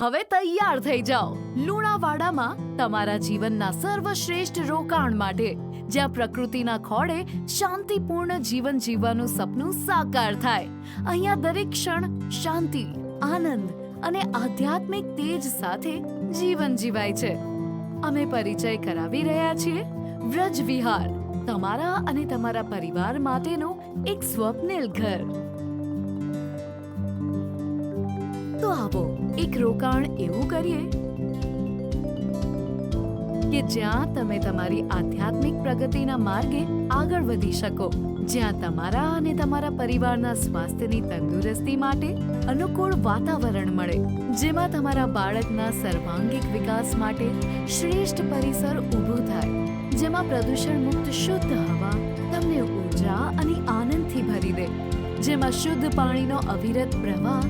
હવે તૈયાર થઈ જાઓ. લુણાવાડામાં તમારા જીવનના સર્વશ્રેષ્ઠ રોકાણ માટે, જ્યાં પ્રકૃતિના ખોળે શાંતિપૂર્ણ જીવન જીવવાનું સપનું સાકાર થાય. અહીંયા દરેક ક્ષણ શાંતિ, આનંદ અને આધ્યાત્મિક તેજ સાથે જીવન જીવાય છે. અમે પરિચય કરાવી રહ્યા છીએ વ્રજ વિહાર, તમારા અને તમારા પરિવાર માટેનું એક સ્વપ્નિલ ઘર. એક રોકાણ એવું કરીએ કે જ્યાં તમે તમારી આધ્યાત્મિક પ્રગતિના માર્ગે આગળ વધી શકો. જ્યાં તમારા અને તમારા પરિવારના સ્વાસ્થ્યની તંદુરસ્તી માટે અનુકૂળ વાતાવરણ મળે. જેમાં તમારા બાળકના સર્વાંગિક વિકાસ માટે શ્રેષ્ઠ પરિસર ઊભું થાય. જેમાં પ્રદૂષણ મુક્ત શુદ્ધ હવા તમને ઊર્જા અને આનંદથી ભરી દે. જેમાં શુદ્ધ પાણીનો અવિરત પ્રવાહ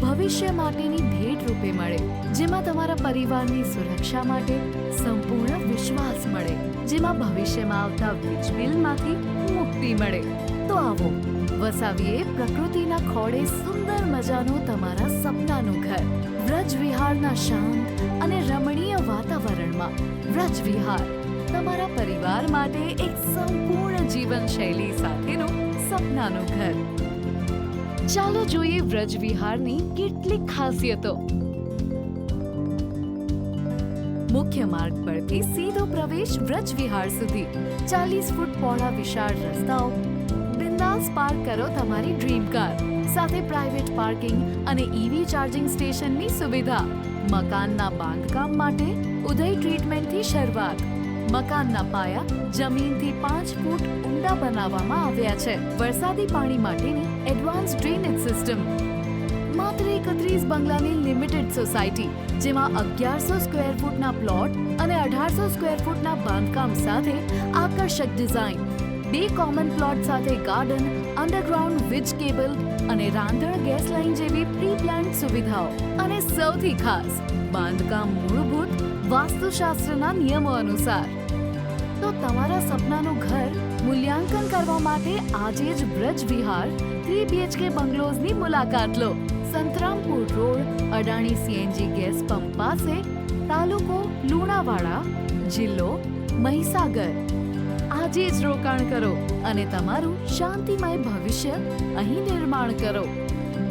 ભવિષ્ય માટેની ભેટ રૂપે મળે, જેમાં તમારા પરિવારની સુરક્ષા માટે સંપૂર્ણ વિશ્વાસ મળે, જેમાં ભવિષ્યમાં આવતા વીજ બિલમાંથી મુક્તિ મળે. તો આવો, વસાવીએ પ્રકૃતિના ખોળે સુંદર મજાનું તમારા સપનાનું ઘર. વ્રજ વિહારના શાંત અને રમણીય વાતાવરણમાં વ્રજ વિહાર, તમારા પરિવાર માટે એક સંપૂર્ણ જીવનશૈલી સાથેનું સપનાનું ઘર. ચાલો જોઈએ વ્રજ વિહારની કેટલીક ખાસિયતો. મુખ્ય માર્ગ પરથી સીધો પ્રવેશ વ્રજ વિહાર સુધી. ચાલીસ ફૂટ પહોળા વિશાળ રસ્તાઓ. બિંદાસ પાર્ક કરો તમારી ડ્રીમ કાર. સાથે પ્રાઇવેટ પાર્કિંગ અને ઈવી ચાર્જિંગ સ્ટેશનની સુવિધા. મકાનના બાંધકામ માટે ઉદય ટ્રીટમેન્ટથી શરૂઆત. મકાનના પાયા જમીનથી પાંચ ફૂટ ઊંડા બનાવવામાં આવ્યા છે. વરસાદી પાણી માટેની એડવાન્સ ડ્રેનેજ સિસ્ટમ માત્ર એકત્રીસ બંગલાની લિમિટેડ સોસાયટી જેમાં અગિયારસો સ્ક્વેર ફૂટના પ્લોટ અને અઢારસો સ્ક્વેર ફૂટના બાંધકામ સાથે આકર્ષક ડિઝાઇન બે કોમન પ્લોટ સાથે ગાર્ડન અંડરગ્રાઉન્ડ વીજ કેબલ અને રાંધણ ગેસ લાઇન જેવી પ્રી પ્લાન્ટ સુવિધાઓ. અને સૌથી ખાસ, બાંધકામ મૂળભૂત વાસ્તુશાસ્ત્રના નિયમો અનુસાર. તમારા સપનાનું ઘર મૂલ્યાંકન કરવા માટે આજે જ બ્રજ વિહાર થ્રી બીએચકે બંગલોઝની મુલાકાત લો. Santrampur road, Adani CNG gas pump પાસે, તાલુકો લુણાવાડા, જિલ્લો મહીસાગર. આજે જ રોકાણ કરો અને તમારું શાંતિમય ભવિષ્ય અહીં નિર્માણ કરો.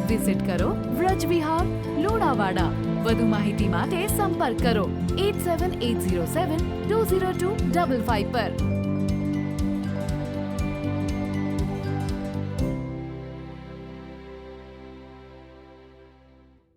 વિઝિટ કરો વ્રજ વિહાર, લુણાવાડા. વધુ માહિતી માટે સંપર્ક કરો at seven eight zero seven two zero two double five પર.